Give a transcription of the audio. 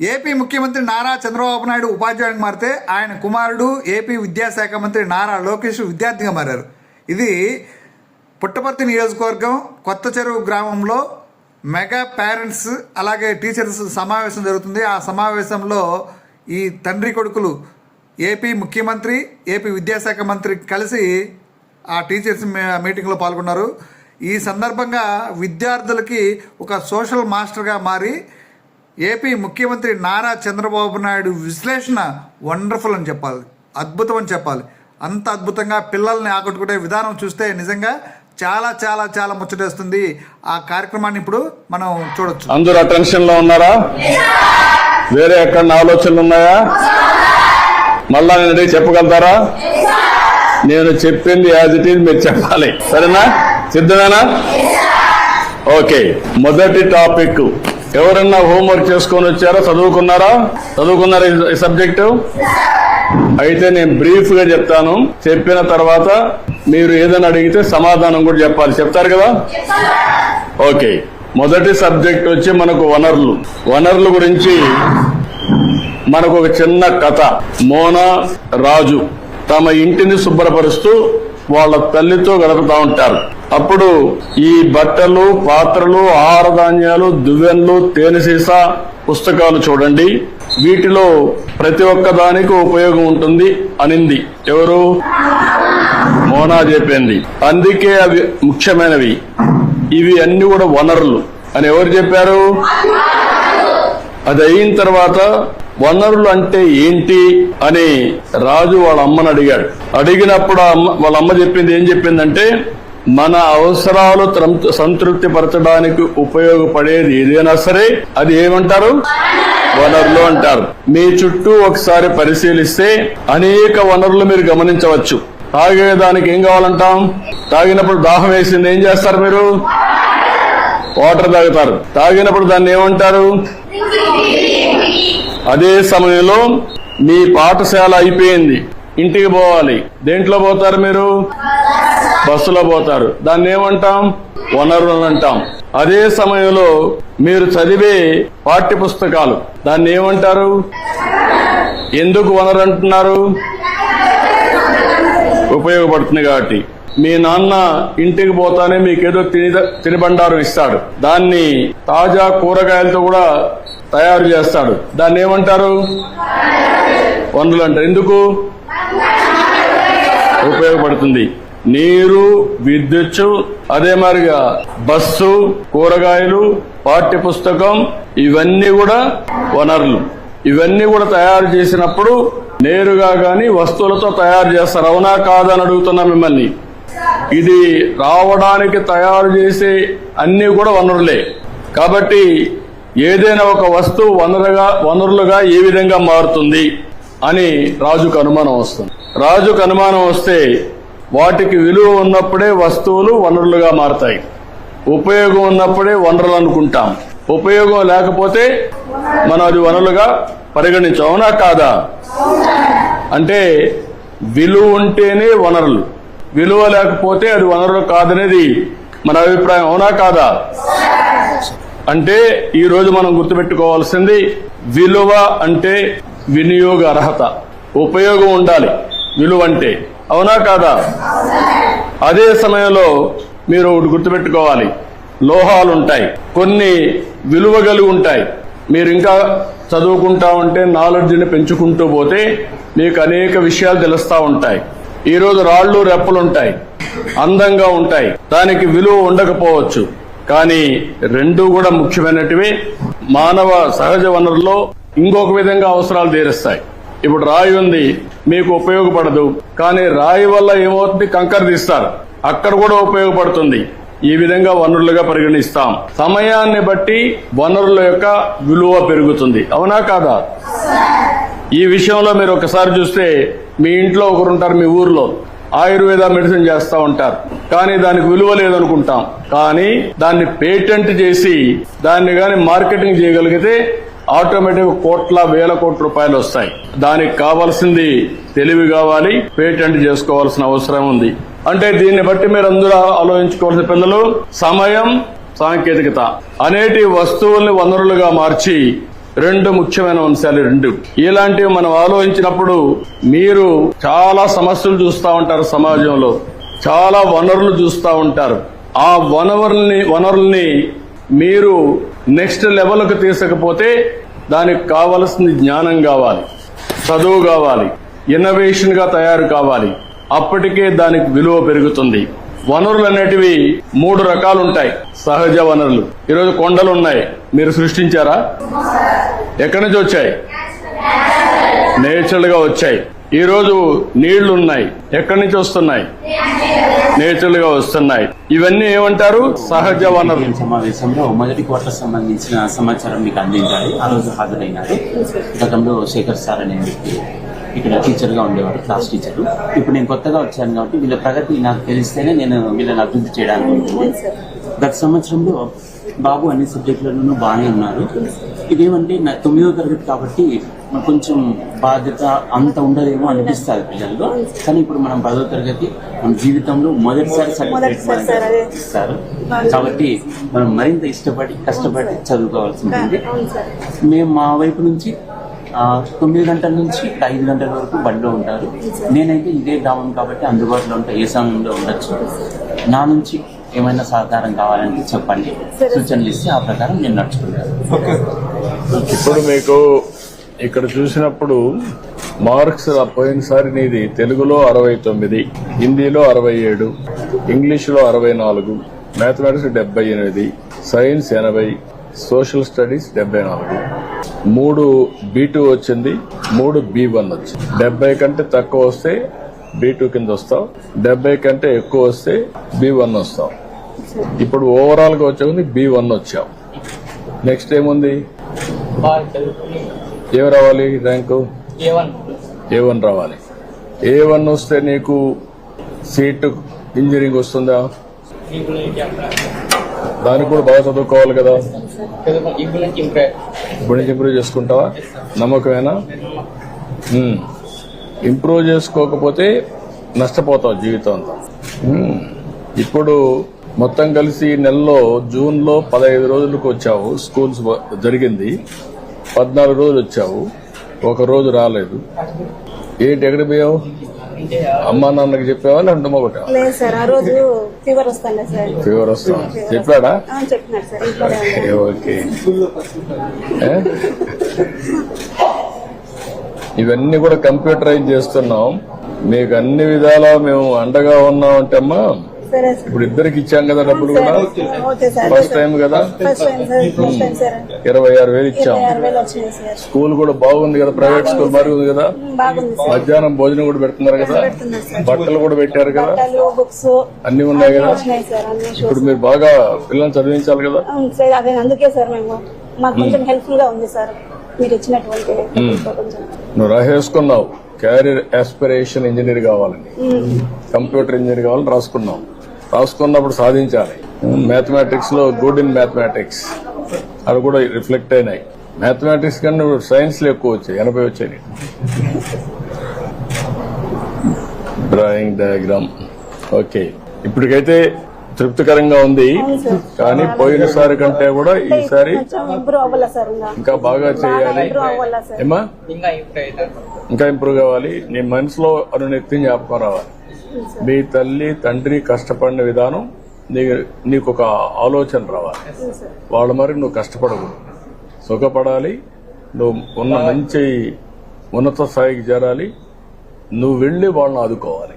AP ముఖ్యమంత్రి నారా చంద్రబాబు నాయుడు ఉపాధ్యాయునికి మారితే ఆయన కుమారుడు ఏపీ విద్యాశాఖ మంత్రి నారా లోకేష్ విద్యార్థిగా మారారు. ఇది పుట్టపర్తి నియోజకవర్గం కొత్త చెరువు గ్రామంలో మెగా పేరెంట్స్ అలాగే టీచర్స్ సమావేశం జరుగుతుంది. ఆ సమావేశంలో ఈ తండ్రి కొడుకులు ఏపీ ముఖ్యమంత్రి ఏపీ విద్యాశాఖ మంత్రి కలిసి ఆ టీచర్స్ మీటింగ్లో పాల్గొన్నారు. ఈ సందర్భంగా విద్యార్థులకి ఒక సోషల్ మాస్టర్గా మారి ఏపీ ముఖ్యమంత్రి నారా చంద్రబాబు నాయుడు విశ్లేషణ వండర్ఫుల్ అని చెప్పాలి. అద్భుతం అని చెప్పాలి. అంత అద్భుతంగా పిల్లల్ని ఆకట్టుకునే విధానం చూస్తే నిజంగా చాలా చాలా చాలా ముచ్చటేస్తుంది. ఆ కార్యక్రమాన్ని ఇప్పుడు మనం చూడొచ్చు. అందరూ అటెన్షన్లో ఉన్నారా? వేరే ఎక్కడ ఆలోచనలు ఉన్నాయా? మళ్ళా నేను చెప్పగలుగుతారా? నేను చెప్పింది యాజ్ ఇట్ ఈజ్ మీరు చెప్పాలి. సరేనా? సిద్ధమేనా? ఓకే. మొదటి టాపిక్. ఎవరన్నా హోంవర్క్ చేసుకొని వచ్చారా? చదువుకున్నారా? చదువుకున్నారా ఈ- సబ్జెక్టు? అయితే నేను బ్రీఫ్గా చెప్తాను. చెప్పిన తర్వాత మీరు ఏదైనా అడిగితే సమాధానం కూడా చెప్పాలి. చెప్తారు కదా? ఓకే. మొదటి సబ్జెక్ట్ వచ్చి మనకు వనరులు. వనరుల గురించి మనకు ఒక చిన్న కథ. మోనా రాజు తమ ఇంటిని శుభ్రపరుస్తూ వాళ్ళ తల్లితో గడుపుతా ఉంటారు. అప్పుడు ఈ బట్టలు పాత్రలు ఆహార ధాన్యాలు దువ్వెన్లు తేనె సీసా పుస్తకాలు చూడండి. వీటిలో ప్రతి ఒక్క దానికి ఉపయోగం ఉంటుంది అనింది. ఎవరు? మోనా చెప్పింది. అందుకే అవి ముఖ్యమైనవి. ఇవి అన్ని కూడా వనరులు. అని ఎవరు చెప్పారు? అది అయిన తర్వాత వనరులు అంటే ఏంటి అని రాజు వాళ్ళ అమ్మని అడిగాడు. అడిగినప్పుడు అమ్మ వాళ్ళ అమ్మ చెప్పింది ఏం చెప్పిందంటే మన అవసరాలు సంతృప్తి పరచడానికి ఉపయోగపడేది ఏదైనా సరే అది ఏమంటారు? వనరులు అంటారు. మీ చుట్టూ ఒకసారి పరిశీలిస్తే అనేక వనరులు మీరు గమనించవచ్చు. తాగేదానికి ఏం కావాలంటాం? తాగినప్పుడు దాహం వేసింది ఏం చేస్తారు మీరు? వాటర్ తాగుతారు. తాగినప్పుడు దాన్ని ఏమంటారు? అదే సమయంలో మీ పాఠశాల అయిపోయింది. ఇంటికి పోవాలి. దేంట్లో పోతారు మీరు? బస్సులో పోతారు. దాన్ని ఏమంటాం? వనరులు అంటాం. అదే సమయంలో మీరు చదివే పాఠ్య పుస్తకాలు దాన్ని ఏమంటారు? ఎందుకు వనరు అంటున్నారు? ఉపయోగపడుతుంది కాబట్టి. మీ నాన్న ఇంటికి పోతానే మీకేదో తిని తినిబండారం ఇస్తాడు. దాన్ని తాజా కూరగాయలతో కూడా తయారు చేస్తాడు. దాన్ని ఏమంటారు? వనరులు అంటారు. ఎందుకు? ఉపయోగపడుతుంది. నీరు విద్యుత్ అదే మాదిరిగా బస్సు కూరగాయలు పాఠ్య పుస్తకం ఇవన్నీ కూడా వనరులు. ఇవన్నీ కూడా తయారు చేసినప్పుడు నేరుగా గాని వస్తువులతో తయారు చేస్తారు. అవునా కాదని అడుగుతున్నా మిమ్మల్ని. ఇది రావడానికి తయారు చేసే అన్ని కూడా వనరులే. కాబట్టి ఏదైనా ఒక వస్తువు వనరుగా వనరులుగా ఏ విధంగా మారుతుంది అని రాజుకు అనుమానం వస్తుంది. రాజుకు అనుమానం వస్తే వాటికి విలువ ఉన్నప్పుడే వస్తువులు వనరులుగా మారతాయి. ఉపయోగం ఉన్నప్పుడే వనరులు అనుకుంటాం. ఉపయోగం లేకపోతే మనం అది వనరులుగా పరిగణించాం. అవునా కాదా? అంటే విలువ ఉంటేనే వనరులు. విలువ లేకపోతే అది వనరులు కాదనేది మన అభిప్రాయం. అవునా కాదా? అంటే ఈ రోజు మనం గుర్తుపెట్టుకోవాల్సింది విలువ అంటే వినియోగ అర్హత. ఉపయోగం ఉండాలి. విలువ అంటే అవునా కాదా? అదే సమయంలో మీరు ఒకటి గుర్తుపెట్టుకోవాలి. లోహాలు ఉంటాయి కొన్ని విలువ ఉంటాయి. మీరు ఇంకా చదువుకుంటా ఉంటే నాలెడ్జ్ని పెంచుకుంటూ పోతే మీకు అనేక విషయాలు తెలుస్తా ఉంటాయి. ఈరోజు రాళ్ళు రెప్పలు ఉంటాయి అందంగా ఉంటాయి. దానికి విలువ ఉండకపోవచ్చు. కానీ రెండు కూడా ముఖ్యమైనటివి. మానవ సహజ వనరుల్లో ఇంకొక విధంగా అవసరాలు తీరుస్తాయి. ఇప్పుడు రాయి ఉంది మీకు ఉపయోగపడదు. కానీ రాయి వల్ల ఏమవుతుంది? కంకర తీస్తారు. అక్కడ కూడా ఉపయోగపడుతుంది. ఈ విధంగా వనరులుగా పరిగణిస్తాం. సమయాన్ని బట్టి వనరుల యొక్క విలువ పెరుగుతుంది. అవునా కాదా? ఈ విషయంలో మీరు ఒకసారి చూస్తే మీ ఇంట్లో ఒకరు ఉంటారు మీ ఊర్లో. ఆయుర్వేద మెడిసిన్ చేస్తూ ఉంటారు. కానీ దానికి విలువ లేదనుకుంటాం. కానీ దాన్ని పేటెంట్ చేసి దాన్ని కానీ మార్కెటింగ్ చేయగలిగితే ఆటోమేటిక్ కోట్ల వేల కోట్ల రూపాయలు వస్తాయి. దానికి కావాల్సింది తెలివి కావాలి పేటెంట్ చేసుకోవాల్సిన అవసరం ఉంది. అంటే దీన్ని బట్టి మీరు అందరూ ఆలోచించుకోవాల్సిన పిల్లలు సమయం సాంకేతికత. అనేటి వస్తువుల్ని వనరులుగా మార్చి రెండు ముఖ్యమైన అంశాలు రెండు. ఇలాంటివి మనం ఆలోచించినప్పుడు మీరు చాలా సమస్యలు చూస్తూ ఉంటారు సమాజంలో. చాలా వనరులు చూస్తూ ఉంటారు. ఆ వనరుల్ని వనరుల్ని మీరు నెక్స్ట్ లెవెల్కి తీసుకపోతే దానికి కావలసిన జ్ఞానం కావాలి చదువు కావాలి ఇన్నోవేషన్గా తయారు కావాలి. అప్పటికే దానికి విలువ పెరుగుతుంది. వనరులు అనేటివి మూడు రకాలు ఉంటాయి. సహజ వనరులు. ఈరోజు కొండలు ఉన్నాయి. మీరు సృష్టించారా? ఎక్కడి నుంచి వచ్చాయి? నేచురల్గా వచ్చాయి. ఈరోజు రోజు నీళ్ళు ఉన్నాయి ఎక్కడి నుంచి వస్తున్నాయి? నేచురల్గా వస్తున్నాయి. ఇవన్నీ ఏమంటారు? సహజ వనరులు సమావేశంలో మొదటి కోట్ల సంబంధించిన సమాచారం మీకు అందించాలి. ఆ రోజు హాజరైనారు. గతంలో శేఖర్ సార్ అనే వ్యక్తి ఇక్కడ టీచర్గా ఉండేవారు క్లాస్ టీచర్. ఇప్పుడు నేను కొత్తగా వచ్చాను కాబట్టి వీళ్ళ ప్రగతి నాకు తెలిస్తేనే నేను వీళ్ళని అభివృద్ధి చేయడానికి ఉంటుంది. గత సంవత్సరంలో బాబు అన్ని సబ్జెక్టులలోనూ బాగానే ఉన్నారు. ఇదేమంటే నా తొమ్మిదో తరగతి కాబట్టి కొంచెం బాధ్యత అంత ఉండదేమో అనిపిస్తుంది పిల్లల్లో కానీ ఇప్పుడు మనం పదో తరగతి మన జీవితంలో మొదటిసారి సర్టిఫికేట్. ఇస్తారు. కాబట్టి మనం మరింత ఇష్టపడి కష్టపడి చదువుకోవాల్సి ఉంటుంది మేము మా వైపు నుంచి తొమ్మిది గంటల నుంచి ఐదు గంటల వరకు బండిలో ఉంటారు. నేనైతే ఇదే గ్రామం కాబట్టి అందుబాటులో ఉంటా ఏ సమయంలో ఉండొచ్చు. నా నుంచి ఏమైనా సహకారం కావాలంటే చెప్పండి. సూచనలు ఇస్తే ఆ ప్రకారం నేను నడుచుకుంటాను. ఇప్పుడు మీకు ఇక్కడ చూసినప్పుడు మార్క్స్ పోయినసారి నీది తెలుగులో అరవై తొమ్మిది హిందీలో అరవై ఏడు ఇంగ్లీష్లో అరవై నాలుగు మ్యాథమెటిక్స్ డెబ్బై ఎనిమిది సైన్స్ ఎనభై సోషల్ స్టడీస్ డెబ్బై నాలుగు. మూడు బి టూ వచ్చింది మూడు బి వన్ వచ్చింది. డెబ్బై కంటే తక్కువ వస్తే బి టూ కింద వస్తాం డెబ్బై కంటే ఎక్కువ వస్తే బి వన్ వస్తాం ఇప్పుడు ఓవరాల్గా వచ్చే బి వన్ వచ్చాం నెక్స్ట్ ఏముంది? బాగా చదువుకుని ఏం రావాలి ర్యాంకు? ఏ వన్. రావాలి. ఏ వన్ వస్తే నీకు సీట్ ఇంజనీరింగ్ వస్తుందా? దానికి కూడా బాగా చదువుకోవాలి కదా. ఇప్పుడు నుంచి ఇంప్రూవ్ చేసుకుంటావా? నమ్మకమేనా. ఇంప్రూవ్ చేసుకోకపోతే నష్టపోతావు జీవితం అంతా. ఇప్పుడు మొత్తం కలిసి నెలలో జూన్లో పదహైదు రోజులకు వచ్చావు. స్కూల్స్ జరిగింది. పద్నాలుగు రోజులు వచ్చావు. ఒక రోజు రాలేదు. ఏంటి ఎక్కడ పోయావు? అమ్మా నాన్నకి చెప్పావా లేదంటే మొగట లేదు సార్ ఆ రోజు ఫీవర్ వస్తాను సార్. ఫీవర్ వస్తాం. చెప్పాడా. ఓకే? ఇవన్నీ కూడా కంప్యూటరైజ్ చేస్తున్నాం. మీకు అన్ని విధాలా మేము అండగా ఉన్నాం అంటే అమ్మా. ఇప్పుడు ఇద్దరికి ఇచ్చాం కదా డబ్బులు కూడా ఫస్ట్ టైం కదా? సార్. ఇరవై ఆరు వేలు ఇచ్చాం. స్కూల్ కూడా బాగుంది కదా ప్రైవేట్ స్కూల్ కదా? ఉమ్, బాగుంది సార్. మధ్యాహ్నం భోజనం కూడా పెడుతున్నారు కదా? బట్టలు కూడా పెట్టారు కదా? అన్ని ఉన్నాయి కదా? ఇప్పుడు మీరు బాగా పిల్లల్ని చదివించాలి కదా? అందుకే సార్ మేము. మాకు కొంచెం హెల్ప్ఫుల్గా ఉంది సార్. మీరు ఇచ్చినటువంటి నువ్వు రాసేసుకున్నావు. క్యారియర్ ఆస్పిరేషన్ ఇంజనీర్ కావాలని. కంప్యూటర్ ఇంజనీర్ కావాలని రాసుకున్నాం రాసుకున్నప్పుడు సాధించాలి. మ్యాథమెటిక్స్లో గుడ్ ఇన్ మ్యాథమెటిక్స్ అవి కూడా రిఫ్లెక్ట్ అయినాయి. మ్యాథమెటిక్స్ కన్నా సైన్స్లో ఎక్కువ వచ్చాయి. ఎనభై వచ్చాయి. డ్రాయింగ్ డయాగ్రామ్ ఓకే ఇప్పటికైతే తృప్తికరంగా ఉంది. కానీ పోయినసారి కంటే కూడా ఈసారి కొంచెం ఇంప్రూవ్ అవ్వాలా సార్ ఇంకా? బాగా చేయాలి. ఇంప్రూవ్ అవ్వాలా సార్? ఏమా ఇంకా ఇంప్రూవ్ అవుతారు. ఇంకా ఇంప్రూవ్ కావాలి. నీ మనసులో అనునిత్యం జ్ఞాపకం రావాలి. మీ తల్లి తండ్రి కష్టపడిన విధానం నీ నీకు ఒక ఆలోచన రావాలి. వాళ్ళ మరి నువ్వు కష్టపడకూడదు సుఖపడాలి. నువ్వు ఉన్న మంచి ఉన్నత స్థాయికి చేరాలి. నువ్వు వెళ్ళి వాళ్ళని ఆదుకోవాలి.